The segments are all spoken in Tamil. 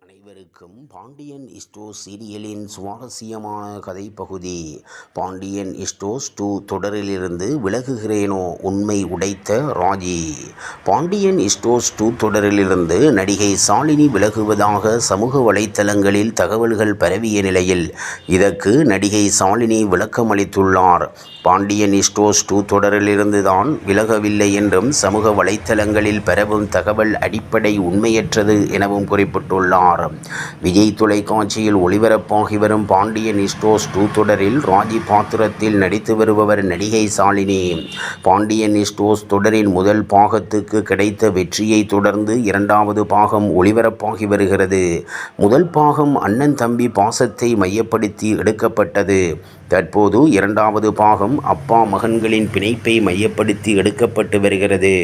அனைவருக்கும் பாண்டியன் இஸ்டோ சீரியலின் சுவாரஸ்யமான கதைப்பகுதி. பாண்டியன் இஸ்டோஸ் டூ தொடரிலிருந்து விலகுகிறேனோ உண்மை உடைத்த ராஜி. பாண்டியன் இஸ்டோஸ் டூ தொடரிலிருந்து நடிகை சாலினி விலகுவதாக சமூக வலைத்தளங்களில் தகவல்கள் பரவிய நிலையில் இதற்கு நடிகை சாலினி விளக்கமளித்துள்ளார். பாண்டியன் இஸ்டோஸ் டூ தொடரிலிருந்து தான் விலகவில்லை என்றும் சமூக வலைத்தளங்களில் பரவும் தகவல் அடிப்படை உண்மையற்றது எனவும் குறிப்பிட்டுள்ளார். விஜய் தொலைக்காட்சியில் ஒளிபரப்பாகி வரும் பாண்டியன் இஸ்டோஸ் டூ தொடரில் ராஜி பாத்திரத்தில் நடித்து வருபவர் நடிகை சாலினி பாண்டியன் இஸ்டோஸ் தொடரின் முதல் பாகத்துக்கு கிடைத்த வெற்றியை தொடர்ந்து இரண்டாவது பாகம் ஒளிபரப்பாகி வருகிறது. முதல் பாகம் அண்ணன் தம்பி பாசத்தை மையப்படுத்தி எடுக்கப்பட்டது. தற்போது இரண்டாவது பாகம் அப்பா மகன்களின் பிணைப்பை மையப்படுத்தி எடுக்கப்பட்டு வருகிறது.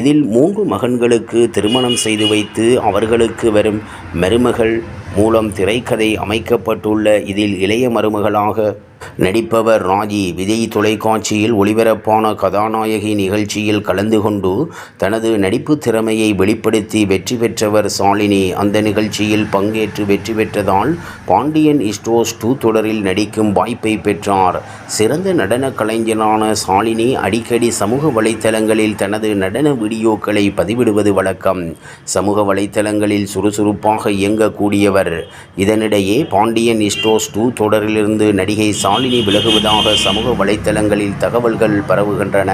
இதில் மூன்று மகன்களுக்கு திருமணம் செய்து வைத்து அவர்களுக்கு வரும் மருமகள் மூலம் திரைக்கதை அமைக்கப்பட்டுள்ள இதில் இளைய மருமகளாக நடிப்பவர் ராஜி. விஜய் தொலைக்காட்சியில் ஒளிபரப்பான கதாநாயகி நிகழ்ச்சியில் கலந்து கொண்டு தனது நடிப்பு திறமையை வெளிப்படுத்தி வெற்றி பெற்றவர் சாலினி அந்த நிகழ்ச்சியில் பங்கேற்று வெற்றி பெற்றதால் பாண்டியன் இஸ்டோஸ் டூ தொடரில் நடிக்கும் வாய்ப்பை பெற்றார். சிறந்த நடன கலைஞரான சாலினி அடிக்கடி சமூக வலைத்தளங்களில் தனது நடன வீடியோக்களை பதிவிடுவது வழக்கம். சமூக வலைத்தளங்களில் சுறுசுறுப்பாக இயங்கக்கூடியவர். இதனிடையே பாண்டியன் இஸ்டோஸ் டூ தொடரிலிருந்து நடிகை சாலினி விலகுவதாக சமூக வலைத்தளங்களில் தகவல்கள் பரவுகின்றன.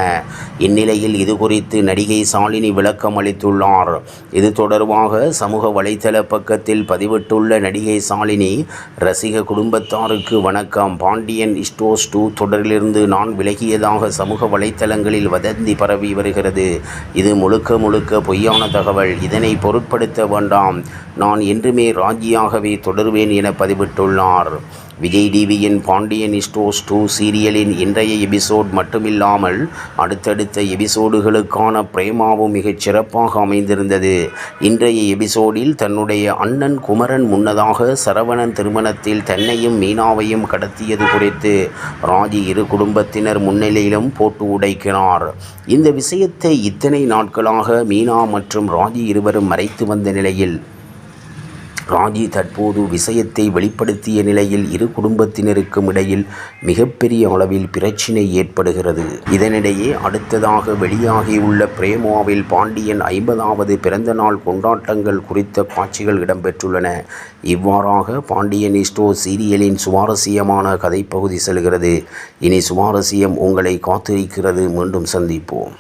இந்நிலையில் இது குறித்து நடிகை சாலினி விளக்கம் அளித்துள்ளார். இது தொடர்பாக சமூக வலைத்தள பக்கத்தில் பதிவிட்டுள்ள நடிகை சாலினி ரசிக குடும்பத்தாருக்கு வணக்கம். பாண்டியன் ஸ்டோர்ஸ் டூ தொடரிலிருந்து நான் விலகியதாக சமூக வலைத்தளங்களில் வதந்தி பரவி வருகிறது. இது முழுக்க முழுக்க பொய்யான தகவல். இதனை பொருட்படுத்த வேண்டாம். நான் என்றுமே ராஜியாகவே தொடர்வேன் என பதிவிட்டுள்ளார். விஜய் டிவியின் பாண்டியன் இஸ்டோஸ் டூ சீரியலின் இன்றைய எபிசோட் மட்டுமில்லாமல் அடுத்தடுத்த எபிசோடுகளுக்கான பிரேமாவும் மிகச் சிறப்பாக அமைந்திருந்தது. இன்றைய எபிசோடில் தன்னுடைய அண்ணன் குமரன் முன்னதாக சரவணன் திருமணத்தில் தன்னையும் மீனாவையும் கடத்தியது குறித்து ராஜி இரு குடும்பத்தினர் முன்னிலையிலும் போட்டு உடைக்கிறார். இந்த விஷயத்தை இத்தனை நாட்களாக மீனா மற்றும் ராஜி இருவரும் மறைத்து வந்த நிலையில் ராஜி தற்போது விஷயத்தை வெளிப்படுத்திய நிலையில் இரு குடும்பத்தினருக்கும் இடையில் மிகப்பெரிய அளவில் பிரச்சினை ஏற்படுகிறது. இதனிடையே அடுத்ததாக வெளியாகியுள்ள பிரேமாவில் பாண்டியன் ஐம்பதாவது பிறந்தநாள் கொண்டாட்டங்கள் குறித்த காட்சிகள் இடம்பெற்றுள்ளன. இவ்வாறாக பாண்டியன் இஸ்டோ சீரியலின் சுவாரஸ்யமான கதைப்பகுதி செல்கிறது. இனி சுவாரஸ்யம் உங்களை காத்திருக்கிறது. மீண்டும் சந்திப்போம்.